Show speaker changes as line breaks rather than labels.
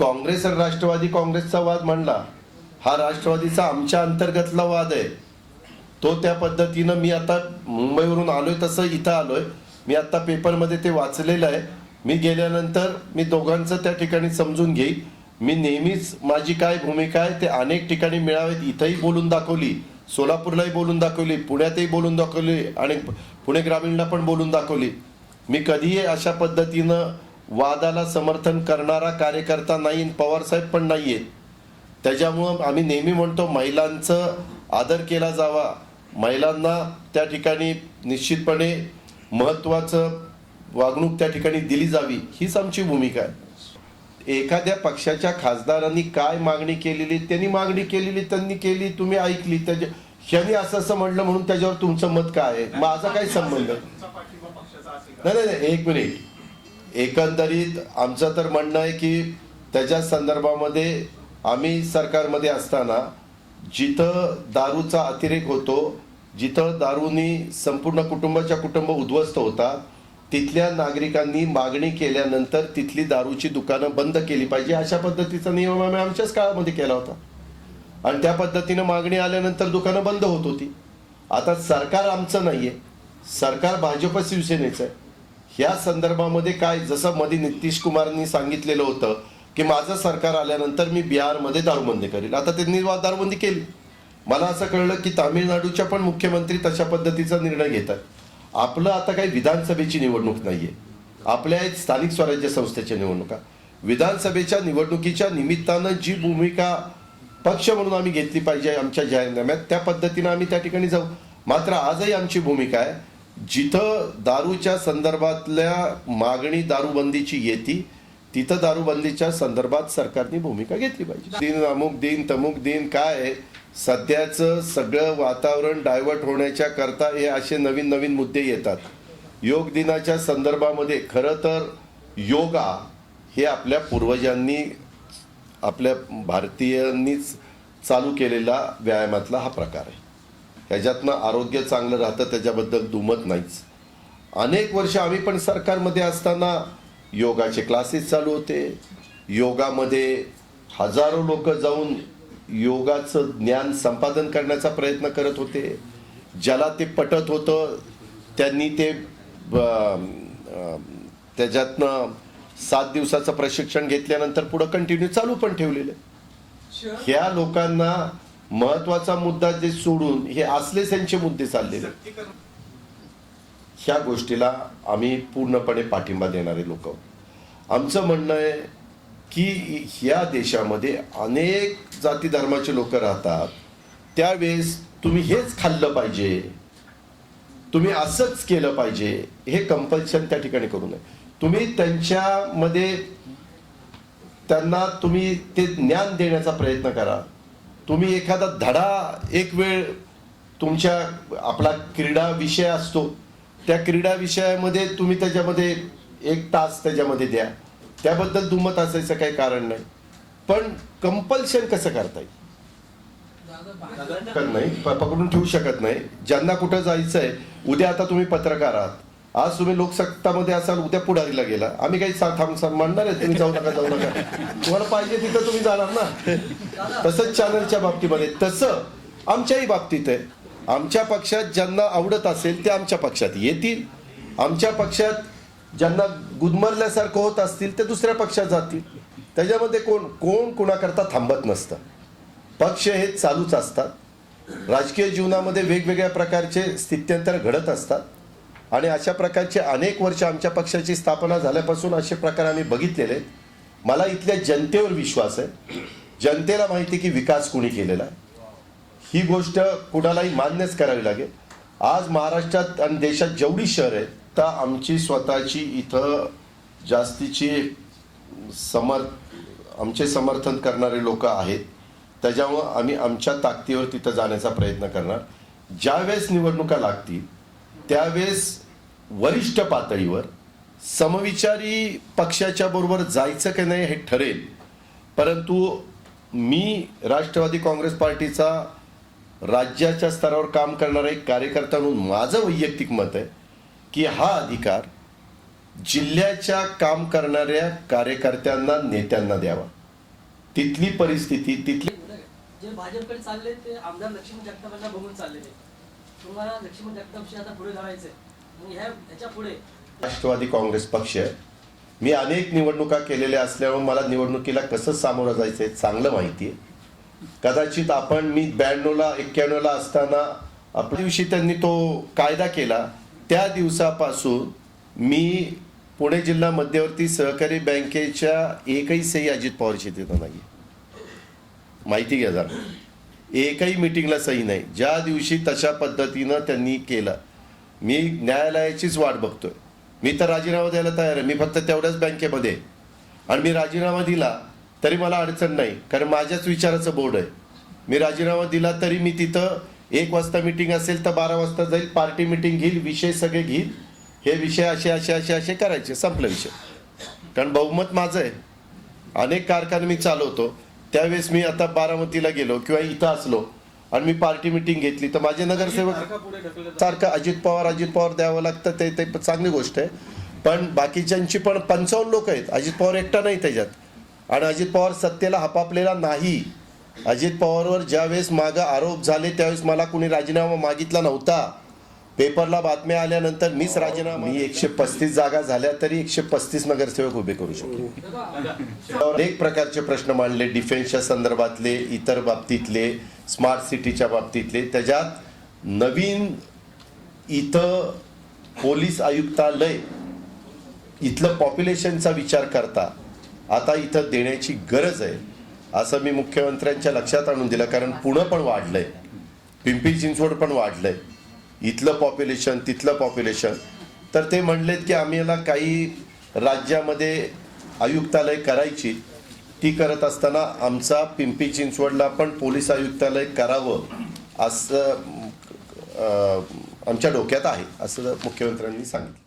काँग्रेस आणि राष्ट्रवादी काँग्रेसचा वाद म्हणला. हा राष्ट्रवादीचा आमच्या अंतर्गतला वाद आहे. तो त्या पद्धतीनं मी आता मुंबईवरून आलोय तसं इथं आलोय. मी आता पेपरमध्ये ते वाचलेलं आहे. मी गेल्यानंतर मी दोघांचं त्या ठिकाणी समजून घेईन. मी नेहमीच माझी काय भूमिका आहे ते अनेक ठिकाणी मिळावेत. इथंही बोलून दाखवली. सोलापूरलाही बोलून दाखवली. पुण्यातही बोलून दाखवली. आणि पुणे ग्रामीणला पण बोलून दाखवली. मी कधीही अशा पद्धतीनं वादाला समर्थन करणारा कार्यकर्ता नाही पवारसाहेब पण नाहीये. त्याच्यामुळं आम्ही नेहमी म्हणतो महिलांचं आदर केला जावा. महिलांना त्या ठिकाणी निश्चितपणे महत्त्वाचं वागणूक त्या ठिकाणी दिली जावी हीच आमची भूमिका आहे. एखाद्या पक्षाच्या खासदारांनी काय मागणी केलेली त्यांनी मागणी केलेली त्यांनी केली तुम्ही ऐकली त्याच्या ह्यांनी असं असं म्हणलं म्हणून त्याच्यावर तुमचं मत काय आहे? माझा काय संबंध नाही नाही नाही एक मिनिट. एकंदरीत आमचं तर म्हणणं आहे की त्याच्या संदर्भामध्ये आम्ही सरकारमध्ये असताना जिथं दारूचा अतिरेक होतो जिथं दारूनी संपूर्ण कुटुंबाच्या कुटुंब उद्ध्वस्त होता तिथल्या नागरिकांनी मागणी केल्यानंतर तिथली दारूची दुकानं बंद केली पाहिजे अशा पद्धतीचा नियम आम्ही आमच्याच काळामध्ये केला होता. आणि त्या पद्धतीनं मागणी आल्यानंतर दुकानं बंद होत होती. आता सरकार आमचं नाही आहे सरकार भाजप शिवसेनेचं आहे. ह्या संदर्भामध्ये काय जसं मध्ये नितीश कुमारनी सांगितलेलं होतं की माझं सरकार आल्यानंतर मी बिहारमध्ये दारूबंदी करेल आता त्यांनी वा- दारूबंदी केली. मला असं कळलं की तामिळनाडूच्या पण मुख्यमंत्री तशा पद्धतीचा निर्णय घेतात. आपलं आता काही विधानसभेची निवडणूक नाही आहे आपल्या स्थानिक स्वराज्य संस्थेच्या निवडणुका. विधानसभेच्या निवडणुकीच्या निमित्तानं जी भूमिका पक्ष म्हणून आम्ही घेतली पाहिजे आमच्या जाहीरनाम्यात त्या पद्धतीनं आम्ही त्या ठिकाणी जाऊ. मात्र आजही आमची भूमिका आहे जिथं दारूच्या संदर्भातल्या मागणी दारूबंदीची येते तिथं दारूबंदीच्या संदर्भात सरकारने भूमिका घेतली पाहिजे. दिन अमुक दिन तमुक दिन काय आहे? सध्याचं सगळं वातावरण डायव्हर्ट होण्याच्या करता हे असे नवीन नवीन मुद्दे येतात. योग दिनाच्या संदर्भामध्ये खरं तर योगा हे आपल्या पूर्वजांनी आपल्या भारतीयांनीच चालू केलेला व्यायामातला हा प्रकार आहे. ह्याच्यातनं आरोग्य चांगलं राहतं त्याच्याबद्दल दुमत नाहीच. अनेक वर्ष आम्ही पण सरकारमध्ये असताना योगाचे क्लासेस चालू होते. योगामध्ये हजारो लोक जाऊन योगाचं ज्ञान संपादन करण्याचा प्रयत्न करत होते. ज्याला ते पटत होतं त्यांनी ते त्याच्यातनं सात दिवसाचं प्रशिक्षण घेतल्यानंतर पुढं कंटिन्यू चालू पण ठेवलेलं. ह्या लोकांना महत्त्वाचा मुद्दा जे सोडून हे असले त्यांचे मुद्दे चाललेले आहेत. ह्या गोष्टीला आम्ही पूर्णपणे पाठिंबा देणारे लोक आमचं म्हणणं आहे की ह्या देशामध्ये अनेक जाती धर्माचे लोक राहतात. त्यावेळेस तुम्ही हेच खाल्लं पाहिजे. तुम्ही असंच केलं पाहिजे. हे कंपल्शन त्या ठिकाणी करू नये. तुम्ही त्यांच्यामध्ये त्यांना तुम्ही ते ज्ञान देण्याचा प्रयत्न करा. तुम्ही एखादा धडा एक वेळ तुमच्या आपला क्रीडा विषय असतो त्या क्रीडा विषयामध्ये तुम्ही त्याच्यामध्ये एक तास त्याच्यामध्ये द्या. त्याबद्दल दुमत असायचं काही कारण नाही. पण कंपल्शन कसं करता येईल नाही पकडून ठेवू शकत नाही. ज्यांना कुठं जायचंय उद्या आता तुम्ही पत्रकार आहात. आज तुम्ही लोकसत्तामध्ये असाल उद्या पुढारीला गेला. आम्ही काही सा- थांब मांडणार आहे तुम्ही जाऊ नका जाऊ नका. तुम्हाला पाहिजे तिथं तुम्ही जाणार ना. तसंच चॅनलच्या बाबतीमध्ये. तसं आमच्याही बाबतीत आहे. आमच्या पक्षात ज्यांना आवडत असेल ते आमच्या पक्षात येतील. आमच्या पक्षात ज्यांना गुदमरल्यासारखं होत असतील ते दुसऱ्या पक्षात जातील. त्याच्यामध्ये कोण कोण कोणाकरता थांबत नसतं. पक्ष हे चालूच असतात. राजकीय जीवनामध्ये वेगवेगळ्या प्रकारचे स्थित्यंतर घडत असतात. आणि अशा प्रकारचे अनेक वर्ष आमच्या पक्षाची स्थापना झाल्यापासून असे प्रकार आम्ही बघितलेले. मला इथल्या जनतेवर विश्वास आहे. जनतेला माहिती की विकास कुणी केलेला आहे. ही गोष्ट कुणालाही मान्यच करावी लागेल. आज महाराष्ट्रात आणि देशात जेवढी शहर आहेत तर आमची स्वतःची इथं जास्तीची समर आमचे समर्थन करणारे लोक आहेत. त्याच्यामुळं आम्ही आमच्या ताकदीवर तिथं जाण्याचा प्रयत्न करणार. ज्यावेळेस निवडणुका लागतील त्यावेळेस वरिष्ठ पातळीवर समविचारी पक्षाच्या बरोबर जायचं की नाही हे ठरेल. परंतु मी राष्ट्रवादी काँग्रेस पार्टीचा राज्याच्या स्तरावर काम करणारा एक कार्यकर्ता म्हणून माझं वैयक्तिक मत आहे की हा अधिकार जिल्ह्याच्या काम करणाऱ्या कार्यकर्त्यांना नेत्यांना द्यावा. तिथली परिस्थिती तिथली
जे भाजपकडे चालले ते आमदार लक्ष्मी जगतापांना बघून चाललेले तुम्हाला जगतापशी आता पुढे ह्या ह्याच्या पुढे
राष्ट्रवादी काँग्रेस पक्ष आहे. मी अनेक निवडणुका केलेल्या असल्यामुळे मला निवडणुकीला कसं सामोरं जायचं आहे चांगलं माहिती आहे. कदाचित आपण मी ब्याण्णवला एक्क्याण्णवला असताना आपल्या दिवशी त्यांनी तो कायदा केला. त्या दिवसापासून मी पुणे जिल्हा मध्यवर्ती सहकारी बँकेच्या एकही सही अजित पवारची देत नाही माहिती घ्या जरा. एकही मिटिंगला सही नाही. ज्या दिवशी तशा पद्धतीनं त्यांनी केलं मी न्यायालयाचीच वाट बघतोय. मी तर राजीनामा द्यायला तयार आहे. मी फक्त तेवढ्याच बँकेमध्ये आहे. आणि मी राजीनामा दिला तरी मला अडचण नाही कारण माझ्याच विचाराचं बोर्ड आहे. मी राजीनामा दिला तरी मी तिथं एक वाजता मिटिंग असेल तर बारा वाजता जाईल पार्टी मिटिंग घेईल विषय सगळे घेईल. हे विषय असे असे असे असे करायचे संपला विषय. कारण बहुमत माझं आहे. अनेक कारखाने मी चालवतो. त्यावेळेस मी आता बारामतीला गेलो किंवा इथं असलो आणि मी पार्टी मिटिंग घेतली. तर माझे नगरसेवक सारखं अजित पवार अजित पवार द्यावं लागतं ते ते चांगली गोष्ट आहे. पण बाकीच्यांची पण पंचावन्न लोक आहेत. अजित पवार एकटा नाही त्याच्यात. आणि अजित पवार सत्तेला हपापलेला नाही. अजित पवारवर ज्यावेळेस मागं आरोप झाले त्यावेळेस मला कुणी राजीनामा मागितला नव्हता. पेपरला बातम्या आल्यानंतर मीच राजीनामा मी एकशे पस्तीस जागा झाल्या तरी एकशे पस्तीस नगरसेवक उभे करू शकतो अनेक प्रकारचे प्रश्न मांडले डिफेन्सच्या संदर्भातले इतर बाबतीतले स्मार्ट सिटीच्या बाबतीतले. त्याच्यात नवीन इथं पोलीस आयुक्तालय इथलं पॉप्युलेशनचा विचार करता आता इथं देण्याची गरज आहे असं मी मुख्यमंत्र्यांच्या लक्षात आणून दिलं. कारण पुणं पण वाढलंय. पिंपरी चिंचवड पण वाढलंय. इथलं पॉप्युलेशन तिथलं पॉप्युलेशन तर ते म्हणलेत की आम्ही याला काही राज्यामध्ये आयुक्तालय करायची. ती करत असताना आमचा पिंपी चिंचवडला पण पोलीस आयुक्तालय करावं असं आमच्या डोक्यात आहे असं मुख्यमंत्र्यांनी सांगितलं.